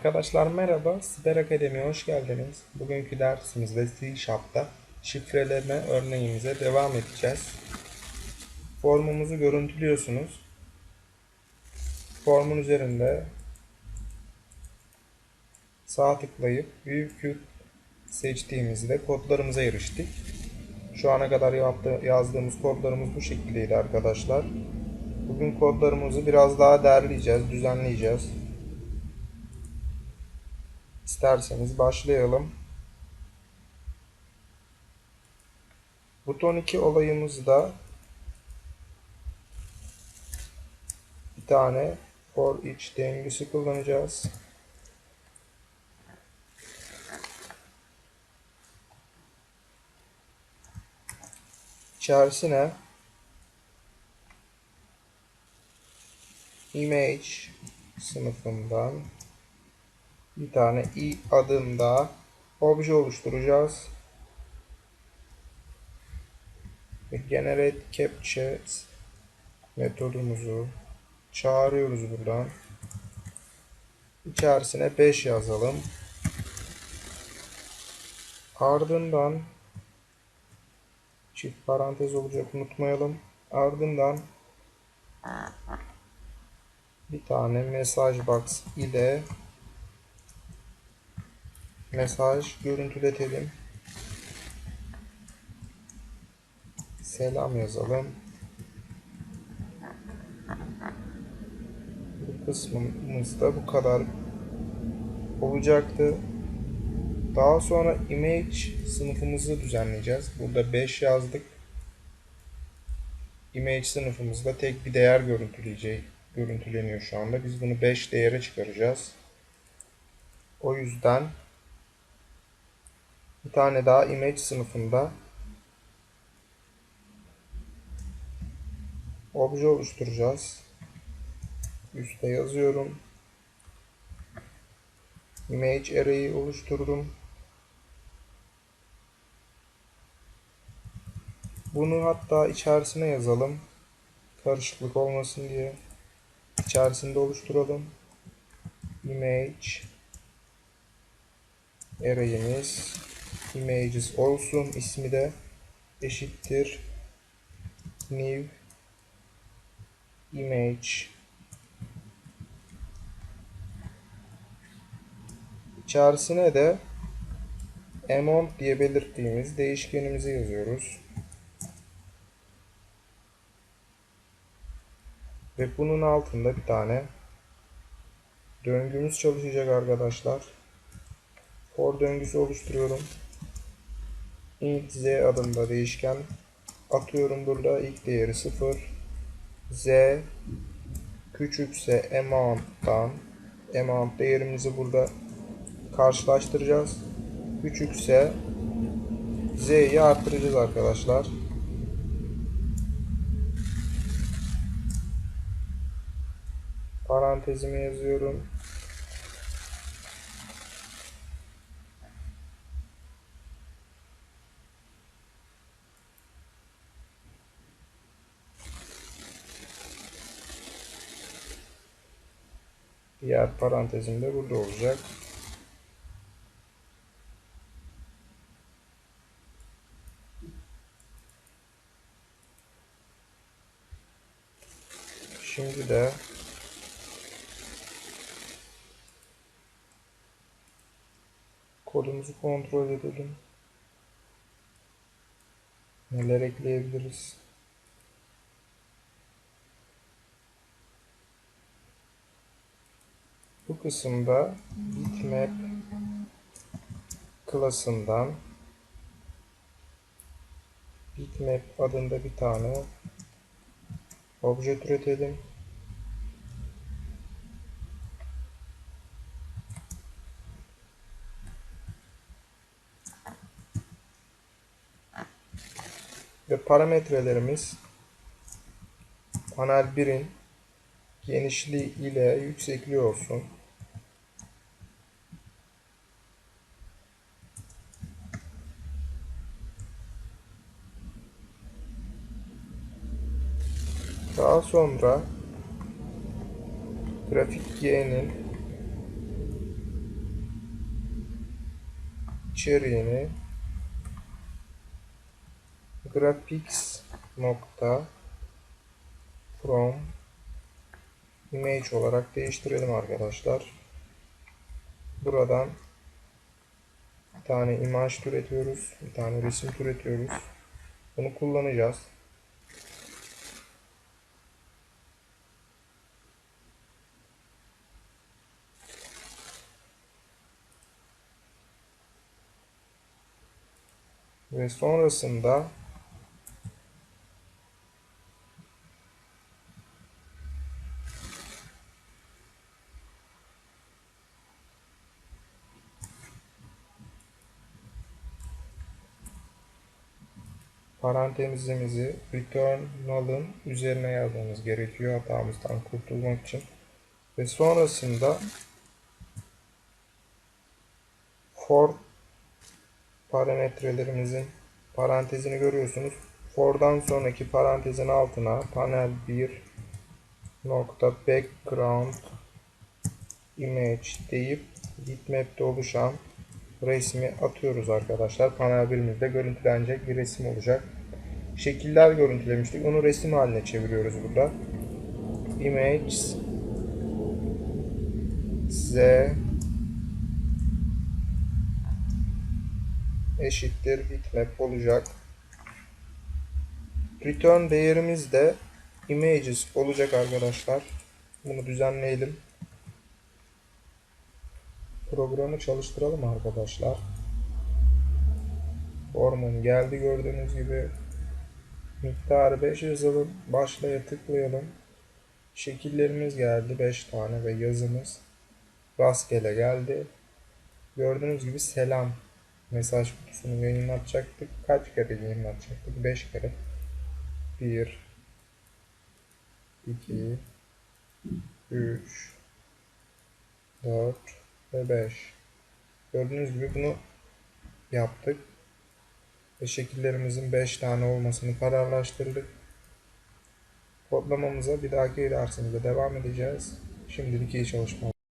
Arkadaşlar merhaba, Siber Akademi'ye hoş geldiniz. Bugünkü dersimizde C Sharp'ta şifreleme örneğimize devam edeceğiz. Formumuzu görüntülüyorsunuz. Formun üzerinde sağ tıklayıp büyük yük seçtiğimizde kodlarımıza eriştik. Şu ana kadar yazdığımız kodlarımız bu şekildeydi arkadaşlar. Bugün kodlarımızı biraz daha derleyeceğiz, düzenleyeceğiz. İsterseniz başlayalım. Buton 2 olayımızda bir tane for each döngüsü kullanacağız. İçerisine image sınıfından bir tane i adında obje oluşturacağız. Ve generate capture metodumuzu çağırıyoruz buradan. İçerisine 5 yazalım. Ardından çift parantez olacak unutmayalım. Ardından bir tane mesaj box ile mesaj görüntületelim. Selam yazalım. Bu kısmımızda bu kadar olacaktı. Daha sonra image sınıfımızı düzenleyeceğiz. Burada 5 yazdık. Image sınıfımızda tek bir değer görüntüleyecek, görüntüleniyor şu anda. Biz bunu 5 değere çıkaracağız. O yüzden bir tane daha image sınıfında obje oluşturacağız. Üste yazıyorum. Image array'i oluşturdum. Bunu hatta içerisine yazalım. Karışıklık olmasın diye. İçerisinde oluşturalım. Image array'imiz images olsun. ismi de eşittir new image içerisine de amount diye belirttiğimiz değişkenimizi yazıyoruz. Ve bunun altında bir tane döngümüz çalışacak arkadaşlar. For döngüsü oluşturuyorum. İnt z adında değişken atıyorum burada ilk değeri 0 z küçükse amount'tan amount değerimizi burada karşılaştıracağız. Küçükse z'yi arttıracağız arkadaşlar. Parantezimi yazıyorum. Diğer parantezim de burada olacak. Şimdi de kodumuzu kontrol edelim. Neler ekleyebiliriz? Bu kısımda bitmap klasından bitmap adında bir tane obje türetelim. Ve parametrelerimiz panel 1'in genişliği ile yüksekliği olsun. Daha sonra grafik Y'nin içeriğini graphics nokta from image olarak değiştirelim arkadaşlar. Buradan bir tane imaj türetiyoruz. Bir tane resim türetiyoruz. Bunu kullanacağız. Ve sonrasında parantezimizi return null'ın üzerine yazmamız gerekiyor hatamızdan kurtulmak için. Ve sonrasında for parametrelerimizin parantezini görüyorsunuz. For'dan sonraki parantezin altına panel 1 nokta background image deyip bitmap'te oluşan resmi atıyoruz arkadaşlar. Panel 1'imizde görüntülenecek bir resim olacak. Şekiller görüntülemiştik. Onu resim haline çeviriyoruz burada. Image Z eşittir bitmap olacak. Return değerimiz de images olacak arkadaşlar. Bunu düzenleyelim. Programı çalıştıralım arkadaşlar. Formun geldi gördüğünüz gibi. Miktarı 5 yazalım. Başlaya tıklayalım. Şekillerimiz geldi 5 tane ve yazımız rastgele geldi. Gördüğünüz gibi selam mesaj kutusunu yayınlatacaktık. Kaç kere yayınlatacaktık? 5 kere. 1 2 3 4 ve 5 Gördüğünüz gibi bunu yaptık. Ve şekillerimizin 5 tane olmasını kararlaştırdık. Kodlamamıza bir dahaki dersimizde devam edeceğiz. Şimdilik iyi çalışmalar.